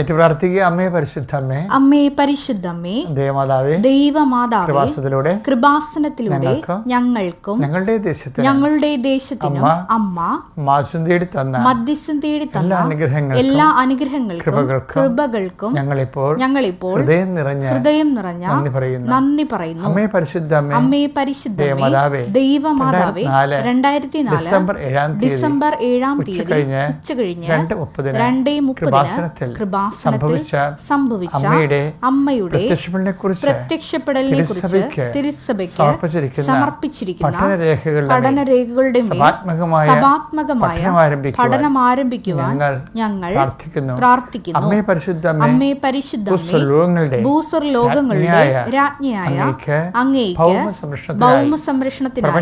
ഏറ്റു പ്രാർത്ഥിക്കുക. അമ്മേ പരിശുദ്ധമ്മേ അമ്മേ പരിശുദ്ധമ്മേ ദേവമാതാവേ ദൈവമാതാവേ കൃപാസനത്തിലൂടെ കൃപാസനത്തിലൂടെ ഞങ്ങൾക്കും ഞങ്ങളുടെ ഞങ്ങളുടെ ദേശത്തിനും അമ്മ മാസം തേടി തന്ന മധ്യസ്ഥം തേടി തന്ന എല്ലാ അനുഗ്രഹങ്ങൾക്കും എല്ലാ അനുഗ്രഹങ്ങൾക്കും കൃപകൾക്കും ഞങ്ങളിപ്പോൾ ഞങ്ങളിപ്പോൾ ഹൃദയം നിറഞ്ഞ ഹൃദയം നിറഞ്ഞ നന്ദി പറയുന്നു. നന്ദി പറയുന്നു. അമ്മേ പരിശുദ്ധമ്മേ അമ്മേ പരിശുദ്ധ ദേവമാതാവേ ദൈവമാതാവേ രണ്ടായിരത്തി നാല് ഡിസംബർ ഏഴാം തീയതി ഡിസംബർ ഏഴാം തീയതി ഉച്ച കഴിഞ്ഞ് രണ്ട് മുപ്പതിന് രണ്ടേ മുപ്പതിന് കൃപാസനത്തിൽ കൃപാസനത്തിൽ സംഭവിച്ച അമ്മയുടെ പ്രത്യക്ഷപ്പെടലിനെ കുറിച്ച് തിരുസഭയ്ക്ക് സമർപ്പിച്ചിരിക്കുന്ന പഠനരേഖകളുടെ സഭാത്മകമായ പഠനം ആരംഭിക്കുവാൻ ഞങ്ങൾ പ്രാർത്ഥിക്കുന്നു. അമ്മേ പരിശുദ്ധ ഭൂസ്വർ ലോകങ്ങളുടെ രാജ്ഞിയായ അങ്ങേക്ക് ഭൗമ സംരക്ഷണത്തിനായി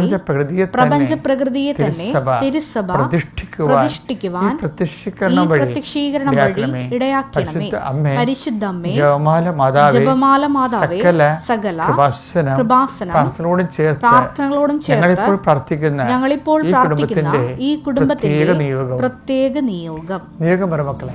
പ്രപഞ്ച പ്രകൃതിയെ തന്നെ തിരുസഭ പ്രതിഷ്ഠിക്കുവാൻ പ്രത്യക്ഷീകരണം വഴി പ്രത്യക്ഷീകരണം പരിശുദ്ധ അമ്മേ ജപമാല മാതാവേ ജപമാല മാതാവേ സകല കൃപാസനം പ്രാർത്ഥനയോടും ചേർത്ത് പ്രാർത്ഥനകളോടും ചേർത്ത് ഞങ്ങളിപ്പോൾ പ്രാർത്ഥിക്കുന്ന ഞങ്ങളിപ്പോൾ ഈ പ്രാർത്ഥിക്കുന്ന കുടുംബത്തിന്റെ ഈ പ്രത്യേക നിയോഗം. നിയോഗം. മക്കളെ.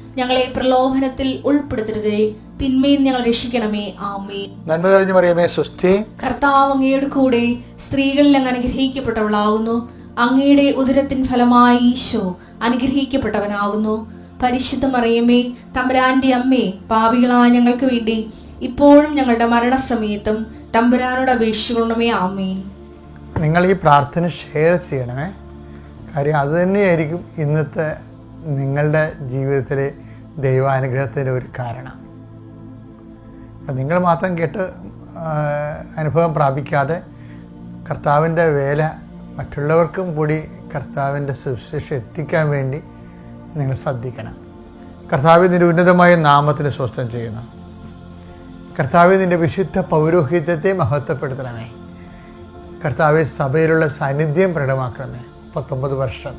ഞങ്ങളെ പ്രലോഭനത്തിൽ ഉൾപ്പെടുത്തരുതേ. തിന്മയിൽ ഞങ്ങൾ രക്ഷിക്കണമേ. ആമേ നന്മ തെളിഞ്ഞു പറയുമേ സ്വസ്തി. കർത്താവ് അങ്ങയുടെ കൂടെ സ്ത്രീകളിൽ അങ്ങ് അനുഗ്രഹിക്കപ്പെട്ടവളാകുന്നു അങ്ങയുടെ ഉദരത്തിൻ ഫലമായി ഈശോ അനുഗ്രഹിക്കപ്പെട്ടവനാകുന്നു. പരിശുദ്ധ മറിയമേ തമ്പുരാന്റെ അമ്മേ പാപികളായ ഞങ്ങൾക്ക് വേണ്ടി ഇപ്പോഴും ഞങ്ങളുടെ മരണസമയത്തും തമ്പുരാനോട് അപേക്ഷിക്കണമേ. ആമേ നിങ്ങൾ ഈ പ്രാർത്ഥന ഷെയർ ചെയ്യണമേ. കാര്യം അത് തന്നെയായിരിക്കും ഇന്നത്തെ നിങ്ങളുടെ ജീവിതത്തിലെ ദൈവാനുഗ്രഹത്തിന്റെ ഒരു കാരണം. നിങ്ങൾ മാത്രം കേട്ട് അനുഭവം പ്രാപിക്കാതെ കർത്താവിന്റെ വേല മറ്റുള്ളവർക്കും കൂടി കർത്താവിന്റെ സുവിശേഷം എത്തിക്കാൻ വേണ്ടി നിങ്ങൾ ശ്രദ്ധിക്കണം. കർത്താവ് നിന്റെ ഉന്നതമായ നാമത്തിന് സ്വസ്ഥം ചെയ്യുന്നു. കർത്താവ് നിന്റെ വിശുദ്ധ പൗരോഹിത്യത്തെ മഹത്വപ്പെടുത്തണമേ. കർത്താവ് സഭയിലുള്ള സാന്നിധ്യം പ്രകടമാക്കണമേ. പത്തൊമ്പത് വർഷം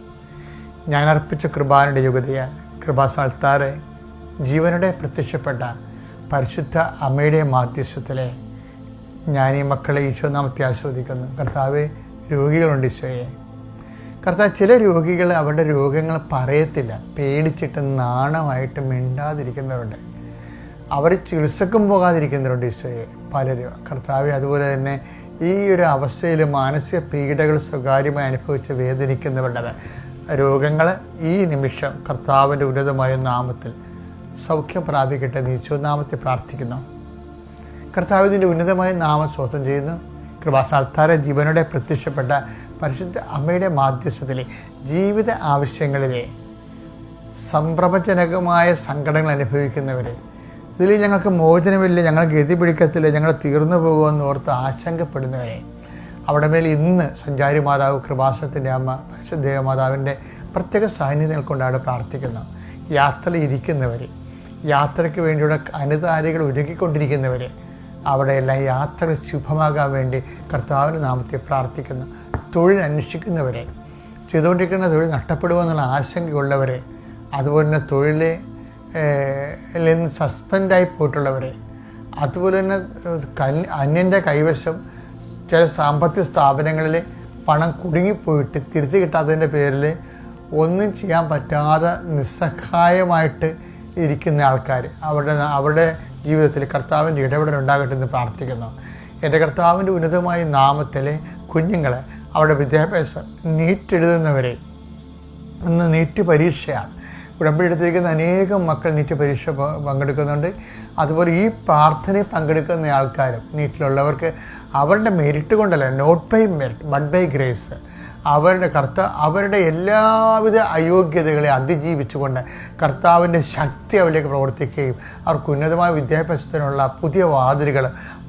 ഞാൻ അർപ്പിച്ച കൃപാനയുടെ യുഗതയാൽ കൃപാസാൽത്താറെ ജീവനുടെ പ്രത്യക്ഷപ്പെട്ട പരിശുദ്ധ അമ്മയുടെ മാധ്യസ്ഥത്തിലെ ഞാൻ ഈ മക്കളെ ഈശോ നാമത്തെ ആസ്വദിക്കുന്നു കർത്താവ് രോഗികളുണ്ട് ഈശോയെ. കർത്താവ് ചില രോഗികൾ അവരുടെ രോഗങ്ങൾ പറയത്തില്ല. പേടിച്ചിട്ട് നാണമായിട്ട് മിണ്ടാതിരിക്കുന്നവരുണ്ട്. അവർ ചികിത്സക്കും പോകാതിരിക്കുന്നവരുണ്ട് ഈശോയെ. പലരും. കർത്താവ് അതുപോലെ തന്നെ ഈ ഒരു അവസ്ഥയിൽ മാനസിക പീഡകൾ സ്വകാര്യമായി അനുഭവിച്ച് വേദനിക്കുന്നവരുടെ രോഗങ്ങൾ ഈ നിമിഷം കർത്താവിന്റെ ഉന്നതമായ നാമത്തിൽ സൗഖ്യം പ്രാപിക്കട്ടെ നീച്ചോനാമത്തെ പ്രാർത്ഥിക്കുന്നു. കർത്താവിന്റെ ഉന്നതമായ നാമം സ്വന്തം ചെയ്യുന്നു. കൃപാസാൽത്താര ജീവനോടെ പ്രത്യക്ഷപ്പെട്ട പരിശുദ്ധ അമ്മയുടെ മാധ്യസ്ഥത്തിലെ ജീവിത ആവശ്യങ്ങളിലെ സംഭ്രമജനകമായ സങ്കടങ്ങൾ അനുഭവിക്കുന്നവരെ ഇതിൽ ഞങ്ങൾക്ക് മോചനമില്ല ഞങ്ങൾ ഗതി പിടിക്കത്തില്ല ഞങ്ങൾ തീർന്നു പോകുമെന്ന് ഓർത്ത് ആശങ്കപ്പെടുന്നവരെ അവിടെ മേൽ ഇന്ന് സഞ്ചാരി മാതാവ് കൃപാസത്തിന്റെ അമ്മ പരിശുദ്ധ മാതാവിന്റെ പ്രത്യേക സാന്നിധ്യം കൊണ്ടാണ് പ്രാർത്ഥിക്കുന്നത്. യാത്രയിൽ ഇരിക്കുന്നവർ യാത്രയ്ക്ക് വേണ്ടിയുള്ള അനുതാരികൾ ഒരുക്കിക്കൊണ്ടിരിക്കുന്നവർ അവിടെയെല്ലാം യാത്ര ശുഭമാകാൻ വേണ്ടി കർത്താവിന്റെ നാമത്തെ പ്രാർത്ഥിക്കുന്നു. തൊഴിൽ അന്വേഷിക്കുന്നവരെ ചെയ്തുകൊണ്ടിരിക്കുന്ന തൊഴിൽ നഷ്ടപ്പെടുമെന്നുള്ള ആശങ്കയുള്ളവരെ അതുപോലെ തന്നെ തൊഴിലെ നിന്ന് സസ്പെൻഡായി പോയിട്ടുള്ളവരെ അതുപോലെ തന്നെ കന് അന്യന്റെ കൈവശം ചില സാമ്പത്തിക സ്ഥാപനങ്ങളിൽ പണം കുടുങ്ങിപ്പോയിട്ട് തിരിച്ചു കിട്ടാത്തതിന്റെ പേരിൽ ഒന്നും ചെയ്യാൻ പറ്റാതെ നിസ്സഹായമായിട്ട് ഇരിക്കുന്ന ആൾക്കാർ അവരുടെ അവരുടെ ജീവിതത്തിൽ കർത്താവിന്റെ ഇടപെടൽ ഉണ്ടാകട്ടെ എന്ന് പ്രാർത്ഥിക്കുന്നു. എന്റെ കർത്താവിന്റെ ഉന്നതമായ നാമത്തിൽ കുഞ്ഞുങ്ങളെ അവരുടെ വിദ്യാഭ്യാസം നീറ്റെഴുതുന്നവരെ ഇന്ന് നീറ്റ് പരീക്ഷയാണ്. ഉടമ്പടി എടുത്തിരിക്കുന്ന അനേകം മക്കൾ നീറ്റ് പരീക്ഷ പങ്കെടുക്കുന്നുണ്ട്. അതുപോലെ ഈ പ്രാർത്ഥനയിൽ പങ്കെടുക്കുന്ന ആൾക്കാരും നീറ്റിലുള്ളവർക്ക് അവരുടെ മെരിറ്റ് കൊണ്ടല്ല not by merit but by grace അവരുടെ കർത്ത അവരുടെ എല്ലാവിധ അയോഗ്യതകളെ അതിജീവിച്ചുകൊണ്ട് കർത്താവിന്റെ ശക്തി അവരിലേക്ക് പ്രവർത്തിക്കുകയും അവർക്ക് ഉന്നതമായ വിദ്യാഭ്യാസത്തിനുള്ള പുതിയ വാതിലുകൾ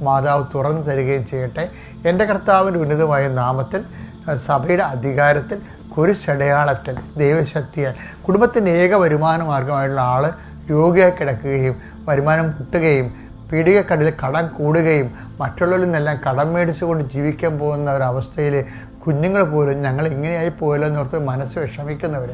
മാതാവ് തുറന്നു തരികയും ചെയ്യട്ടെ. എന്റെ കർത്താവിന്റെ ഉന്നതമായ നാമത്തിൽ സഭയുടെ അധികാരത്തിൽ കുരിശടയാളത്തിൽ ദൈവശക്തിയാൽ കുടുംബത്തിന്റെ ഏക വരുമാന മാർഗമായിട്ടുള്ള ആൾ രോഗിയായി കിടക്കുകയും വരുമാനം കിട്ടുകയും പീഡികക്കടലിൽ കടം കൂടുകയും മറ്റുള്ളവരിൽ നിന്നെല്ലാം കടം മേടിച്ചുകൊണ്ട് ജീവിക്കാൻ പോകുന്ന ഒരവസ്ഥയിൽ കുഞ്ഞുങ്ങൾ പോലും ഞങ്ങൾ ഇങ്ങനെയായി പോയല്ലോ എന്നോർത്ത് മനസ്സ് വിഷമിക്കുന്നവർ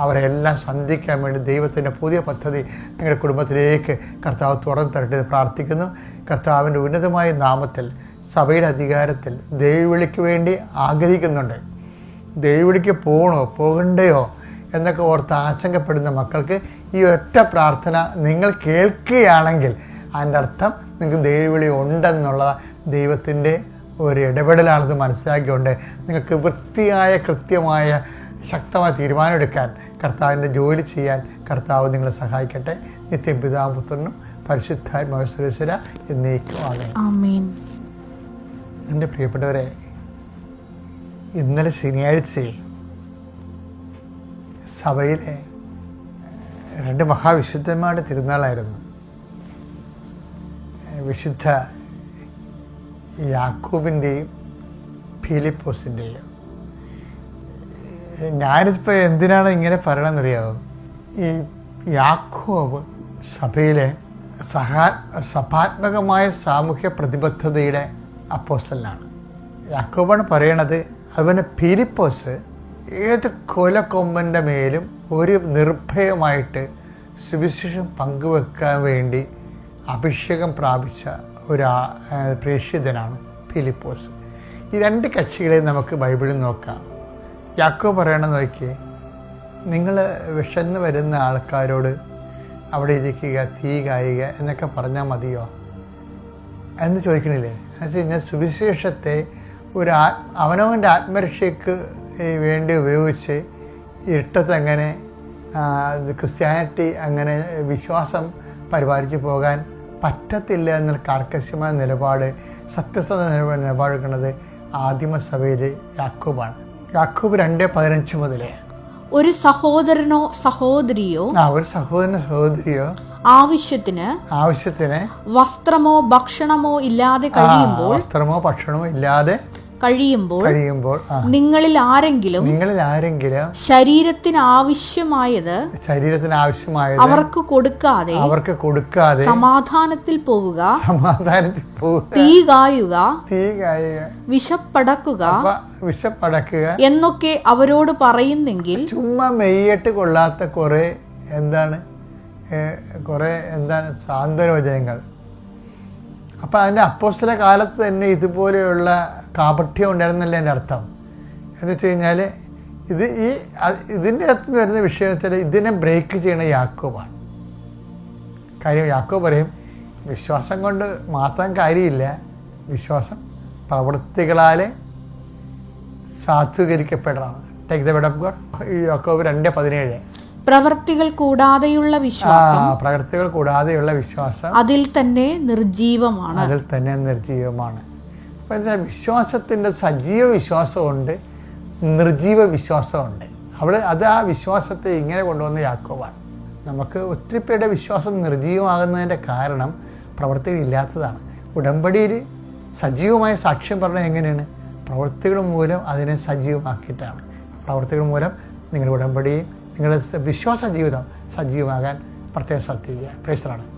അവരെല്ലാം സന്ധിക്കാൻ വേണ്ടി ദൈവത്തിന്റെ പുതിയ പദ്ധതി നിങ്ങളുടെ കുടുംബത്തിലേക്ക് കർത്താവ് തുറന്നു തരട്ടെ പ്രാർത്ഥിക്കുന്നു. കർത്താവിന്റെ ഉന്നതമായ നാമത്തിൽ സഭയുടെ അധികാരത്തിൽ ദൈവവിളിക്ക് വേണ്ടി ആഗ്രഹിക്കുന്നുണ്ട്. ദൈവവിളിക്ക് പോകണോ പോകണ്ടയോ എന്നൊക്കെ ഓർത്ത് ആശങ്കപ്പെടുന്ന മക്കൾക്ക് ഈ ഒറ്റ പ്രാർത്ഥന നിങ്ങൾ കേൾക്കുകയാണെങ്കിൽ അതിന്റെ അർത്ഥം നിങ്ങൾക്ക് ദൈവവിളി ഉണ്ടെന്നുള്ള ദൈവത്തിന്റെ ഒരു ഇടപെടലാണെന്ന് മനസ്സിലാക്കിക്കൊണ്ട് നിങ്ങൾക്ക് വൃത്തിയായ കൃത്യമായ ശക്തമായ തീരുമാനമെടുക്കാൻ കർത്താവിന്റെ ജോലി ചെയ്യാൻ കർത്താവ് നിങ്ങളെ സഹായിക്കട്ടെ. നിത്യം പിതാപുത്രനും പരിശുദ്ധാത്മശ്വര എന്നേക്കുമാണ് എന്റെ പ്രിയപ്പെട്ടവരെ ഇന്നലെ ശനിയാഴ്ചയിൽ സഭയിലെ രണ്ട് മഹാവിശുദ്ധന്മാരുടെ തിരുനാളായിരുന്നു. വിശുദ്ധ യാക്കൂബിന്റെയും ഫിലിപ്പോസിന്റെയും ഞാനിപ്പോൾ എന്തിനാണ് ഇങ്ങനെ പറയണമെന്നറിയാമോ ഈ യാക്കോബ് സഭയിലെ സഹാ സഭാത്മകമായ സാമൂഹ്യ പ്രതിബദ്ധതയുടെ അപ്പോസ്റ്റലാണ് യാക്കോബാണ് പറയണത് അതുപോലെ ഫിലിപ്പോസ് ഏത് കൊലക്കൊമ്പന്റെ മേലും ഒരു നിർഭയമായിട്ട് സുവിശേഷം പങ്കുവെക്കാൻ വേണ്ടി അഭിഷേകം പ്രാപിച്ച ഒരു പ്രേക്ഷിതനാണ് ഫിലിപ്പോസ്. ഈ രണ്ട് കക്ഷികളെ നമുക്ക് ബൈബിളിൽ നോക്കാം. യാക്കോ പറയണം നോക്കിയേ നിങ്ങൾ വിശന്ന് വരുന്ന ആൾക്കാരോട് അവിടെ ഇരിക്കുക തീ കായുക എന്നൊക്കെ പറഞ്ഞാൽ മതിയോ? എന്ന് ചോദിക്കണില്ലേ? എന്നുവെച്ചാൽ സുവിശേഷത്തെ ഒരു ആ അവനവന്റെ ആത്മരക്ഷയ്ക്ക് വേണ്ടി ഉപയോഗിച്ച് ഇത് ക്രിസ്ത്യാനിറ്റി അങ്ങനെ വിശ്വാസം പരിപാലിച്ചു പോകാൻ പറ്റത്തില്ല എന്നുള്ള കർക്കശമായ നിലപാട് സത്യസന്ധ നിലപാട് നിലപാടെടുക്കുന്നത് ആദിമസഭയിൽ യാക്കൂബാണ്. യാക്കൂബ് രണ്ട് പതിനഞ്ച് മുതലേ. ഒരു സഹോദരനോ സഹോദരിയോ? ആ ഒരു സഹോദരനോ സഹോദരിയോ ആവശ്യത്തിന് ആവശ്യത്തിന് വസ്ത്രമോ ഭക്ഷണമോ ഇല്ലാതെ കഴിയുമ്പോൾ വസ്ത്രമോ ഭക്ഷണമോ ഇല്ലാതെ കഴിയുമ്പോൾ കഴിയുമ്പോൾ നിങ്ങളിൽ ആരെങ്കിലും നിങ്ങളിൽ ആരെങ്കിലും ശരീരത്തിന് ആവശ്യമായത് ശരീരത്തിന് ആവശ്യമായത് അവർക്ക് കൊടുക്കാതെ അവർക്ക് കൊടുക്കാതെ സമാധാനത്തിൽ പോവുക സമാധാനത്തിൽ പോവുക തീ കായുക തീ കായുക വിശപ്പടക്കുക വിഷപ്പടക്കുക വിശപ്പടക്കുക എന്നൊക്കെ അവരോട് പറയുന്നെങ്കിൽ ചുമ്മാ മെയ്യട്ട് കൊള്ളാത്ത കുറെ എന്താണ് കുറെ എന്താണ് സാന്ത്വനവചനങ്ങൾ അപ്പം അതിന്റെ അപ്പോസ്റ്റല കാലത്ത് തന്നെ ഇതുപോലെയുള്ള കാപഠ്യം ഉണ്ടായിരുന്നല്ലേ എന്റെ അർത്ഥം? എന്ന് വെച്ച് കഴിഞ്ഞാൽ ഇത് ഈ ഇതിന്റെ അകത്ത് വരുന്ന വിഷയം വെച്ചാൽ ഇതിനെ ബ്രേക്ക് ചെയ്യണ യാക്കോബാണ്. കാര്യം യാക്കോ പറയും വിശ്വാസം കൊണ്ട് മാത്രം കാര്യമില്ല വിശ്വാസം പ്രവൃത്തികളാൽ സാധൂകരിക്കപ്പെടണം. Take the bed of God യാക്കോബ് രണ്ട് പതിനേഴ്. പ്രവർത്തികൾ കൂടാതെയുള്ള വിശ്വാസം പ്രവർത്തികൾ കൂടാതെയുള്ള വിശ്വാസം അതിൽ തന്നെ നിർജീവമാണ്. അതിൽ തന്നെ നിർജീവമാണ്. അപ്പം വിശ്വാസത്തിന്റെ സജീവ വിശ്വാസമുണ്ട് നിർജീവ വിശ്വാസമുണ്ട്. അവിടെ അത് ആ വിശ്വാസത്തെ ഇങ്ങനെ കൊണ്ടുവന്ന് യാക്കോവാണ് നമുക്ക് ഒത്തിരി പേരുടെ വിശ്വാസം നിർജീവമാകുന്നതിന്റെ കാരണം പ്രവൃത്തികൾ ഇല്ലാത്തതാണ്. ഉടമ്പടിയിൽ സജീവമായ സാക്ഷ്യം പറഞ്ഞാൽ എങ്ങനെയാണ്? പ്രവൃത്തികൾ മൂലം അതിനെ സജീവമാക്കിയിട്ടാണ്. പ്രവൃത്തികൾ മൂലം നിങ്ങൾ ഉടമ്പടിയും നിങ്ങളുടെ വിശ്വാസ ജീവിതം സജീവമാകാൻ പ്രത്യേകം ശ്രദ്ധിക്കുക പ്രേസറാണ്